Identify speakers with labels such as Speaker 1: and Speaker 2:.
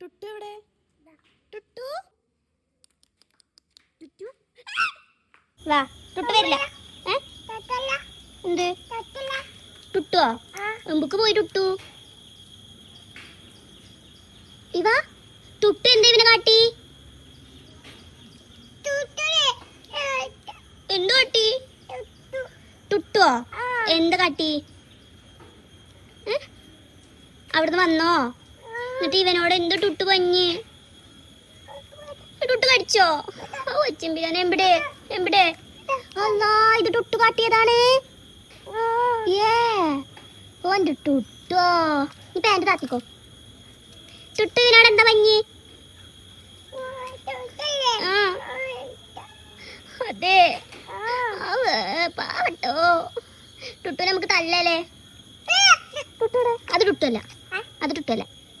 Speaker 1: ടുട്ടു എവിടെ? ടുട്ടു? ടുട്ടു. വാ ടുട്ടു വരില്ല? എന്ത്? ടുട്ടുവോ? നമുക്ക് പോയി ടുട്ടു. ഇവ ടുട്ടു എന്താ ഇവനെ കാട്ടി? എന്ത് കാട്ടി? ടുട്ടുവോ? എന്ത് കാട്ടി? അവിടുന്ന് വന്നോ? എന്നിട്ട് ഇവനോട് എന്ത് ടുട്ട് പഞ്ഞ്? ടുട്ട് കടിച്ചോ? ഓ ചെമ്പിരാൻ എവിടെ? എവിടെ? അല്ലാ ഇത് ടുട്ട് കാട്ടിയതാണ്. ഏ ടുട്ടോ. ഈ പാന്റ് താത്തിക്കോ. ടുട്ട് ഇവനോട് എന്താ പഞ്ഞ്? അതെ. പാവട്ടോ. ടുട്ടു നമുക്ക് തല്ലല്ലേ അത് ടുട്ടല്ല